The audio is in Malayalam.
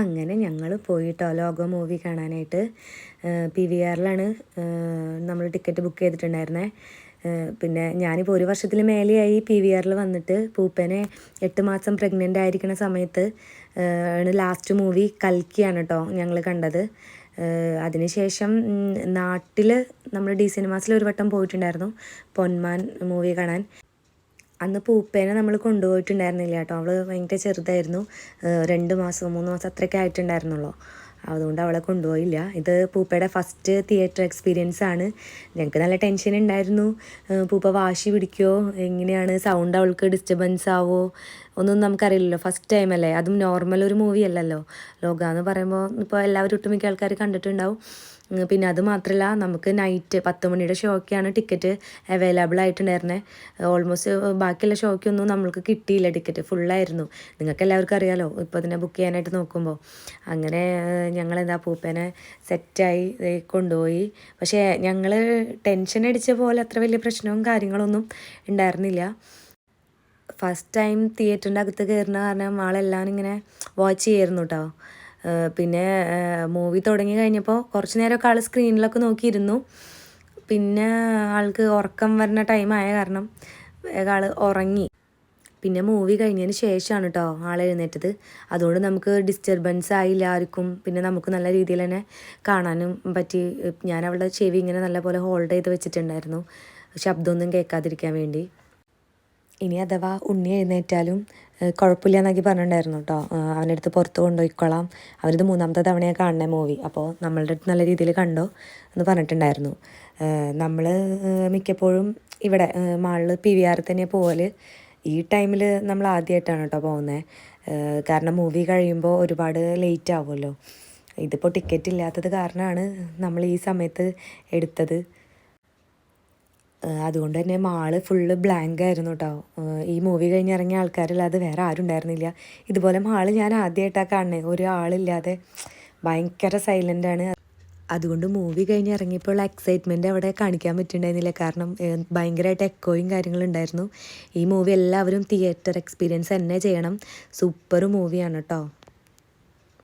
അങ്ങനെ ഞങ്ങൾ പോയിട്ടോ ലോഗോ മൂവി കാണാനായിട്ട്. പി വി ആറിലാണ് നമ്മൾ ടിക്കറ്റ് ബുക്ക് ചെയ്തിട്ടുണ്ടായിരുന്നത് പിന്നെ ഞാനിപ്പോൾ ഒരു വർഷത്തിൽ മേലെയായി പി വി ആറിൽ വന്നിട്ട്. പൂപ്പനെ എട്ട് മാസം പ്രഗ്നന്റ് ആയിരിക്കുന്ന സമയത്ത് ആണ് ലാസ്റ്റ് മൂവി കൽക്കിയാണ് കേട്ടോ ഞങ്ങൾ കണ്ടത്. അതിനുശേഷം നാട്ടിൽ നമ്മൾ ഡി സിനിമാസിൽ ഒരു വട്ടം പോയിട്ടുണ്ടായിരുന്നു പൊന്മാൻ മൂവി കാണാൻ. അന്ന് പൂപ്പേനെ നമ്മൾ കൊണ്ടുപോയിട്ടുണ്ടായിരുന്നില്ല കേട്ടോ. അവൾ ഭയങ്കര ചെറുതായിരുന്നു. രണ്ട് മാസം മൂന്ന് മാസം അത്രയൊക്കെ ആയിട്ടുണ്ടായിരുന്നുള്ളൂ. അതുകൊണ്ട് അവളെ കൊണ്ടുപോയില്ല. ഇത് പൂപ്പയുടെ ഫസ്റ്റ് തിയേറ്റർ എക്സ്പീരിയൻസ് ആണ്. ഞങ്ങൾക്ക് നല്ല ടെൻഷൻ ഉണ്ടായിരുന്നു. പൂപ്പ വാശി പിടിക്കുമോ എങ്ങനെയാണ്? സൗണ്ട് അവൾക്ക് ഡിസ്റ്റർബൻസ് ആവോ? ഒന്നും നമുക്കറിയില്ലല്ലോ. ഫസ്റ്റ് ടൈം അല്ലേ? അതും നോർമൽ ഒരു മൂവി അല്ലല്ലോ. ലോക എന്ന് പറയുമ്പോൾ ഇപ്പോൾ എല്ലാവരും ഒട്ടുമിക്ക ആൾക്കാർ കണ്ടിട്ടുണ്ടാവും. പിന്നെ അത് മാത്രമല്ല നമുക്ക് നൈറ്റ് പത്ത് മണിയുടെ ഷോക്കാണ് ടിക്കറ്റ് അവൈലബിൾ ആയിട്ടുണ്ടായിരുന്നത് ഓൾമോസ്റ്റ് ബാക്കിയുള്ള ഷോക്കൊന്നും നമ്മൾക്ക് കിട്ടിയില്ല ടിക്കറ്റ് ഫുള്ളായിരുന്നു നിങ്ങൾക്ക് എല്ലാവർക്കും അറിയാലോ ഇപ്പോൾ ഇതിനെ ബുക്ക് ചെയ്യാനായിട്ട് നോക്കുമ്പോൾ അങ്ങനെ ഞങ്ങൾ എന്താ പൂപ്പേനെ സെറ്റായി കൊണ്ടുപോയി. പക്ഷേ ഞങ്ങൾ ടെൻഷൻ അടിച്ച പോലെ അത്ര വലിയ പ്രശ്നവും കാര്യങ്ങളൊന്നും ഉണ്ടായിരുന്നില്ല. ഫസ്റ്റ് ടൈം തിയേറ്ററിന്റെ അകത്ത് കയറുന്ന കാരണം ആളെല്ലാം ഇങ്ങനെ വാച്ച് ചെയ്യായിരുന്നു കേട്ടോ പിന്നെ മൂവി തുടങ്ങി കഴിഞ്ഞപ്പോൾ കുറച്ച് നേരമൊക്കെ ആൾ സ്ക്രീനിലൊക്കെ നോക്കിയിരുന്നു. പിന്നെ ആൾക്ക് ഉറക്കം വരുന്ന ടൈം ആയ കാരണം ആൾ ഉറങ്ങി. പിന്നെ മൂവി കഴിഞ്ഞതിന് ശേഷമാണ് കേട്ടോ ആൾ എഴുന്നേറ്റത്. അതുകൊണ്ട് നമുക്ക് ഡിസ്റ്റർബൻസ് ആയില്ല ആർക്കും പിന്നെ നമുക്ക് നല്ല രീതിയിൽ തന്നെ കാണാനും പറ്റി. ഞാൻ അവളുടെ ചെവി ഇങ്ങനെ നല്ലപോലെ ഹോൾഡ് ചെയ്ത് വെച്ചിട്ടുണ്ടായിരുന്നു. ശബ്ദമൊന്നും കേൾക്കാതിരിക്കാൻ വേണ്ടി. ഇനി അഥവാ ഉണ്ണി എഴുന്നേറ്റാലും കുഴപ്പമില്ല എന്നൊക്കെ പറഞ്ഞിട്ടുണ്ടായിരുന്നു കേട്ടോ അവന്റെ അടുത്ത് പുറത്ത് കൊണ്ടുപോയിക്കോളാം. അവരിത് മൂന്നാമത്തെ തവണയാണ് കാണുന്ന മൂവി അപ്പോൾ നമ്മളുടെ അടുത്ത് നല്ല രീതിയിൽ കണ്ടോ എന്ന് പറഞ്ഞിട്ടുണ്ടായിരുന്നു. നമ്മൾ മിക്കപ്പോഴും ഇവിടെ മാളിൽ പി വി ആറിൽ തന്നെ പോകൽ ഈ ടൈമിൽ നമ്മൾ ആദ്യമായിട്ടാണ് കേട്ടോ പോകുന്നത് കാരണം മൂവി കഴിയുമ്പോൾ ഒരുപാട് ലേറ്റ് ആവുമല്ലോ. ഇതിപ്പോൾ ടിക്കറ്റ് ഇല്ലാത്തത് കാരണമാണ് നമ്മൾ ഈ സമയത്ത് എടുത്തത്. അതുകൊണ്ട് തന്നെ മാൾ ഫുള്ള് ബ്ലാങ്ക് ആയിരുന്നു കേട്ടോ ഈ മൂവി കഴിഞ്ഞ് ഇറങ്ങിയ ആൾക്കാരില്ലാതെ വേറെ ആരും ഉണ്ടായിരുന്നില്ല. ഇതുപോലെ മാൾ ഞാൻ ആദ്യമായിട്ടാണ് കാണുന്നത് ഒരാളില്ലാതെ ഭയങ്കര സൈലന്റ് ആണ്. അതുകൊണ്ട് മൂവി കഴിഞ്ഞ് ഇറങ്ങിയപ്പോൾ എക്സൈറ്റ്മെന്റ് അവിടെ കാണിക്കാൻ പറ്റുന്നുണ്ടായിരുന്നില്ല കാരണം ഭയങ്കരമായിട്ട് എക്കോയും കാര്യങ്ങളും ഉണ്ടായിരുന്നു. ഈ മൂവി എല്ലാവരും തിയേറ്റർ എക്സ്പീരിയൻസ് തന്നെ ചെയ്യണം. സൂപ്പർ മൂവിയാണ് കേട്ടോ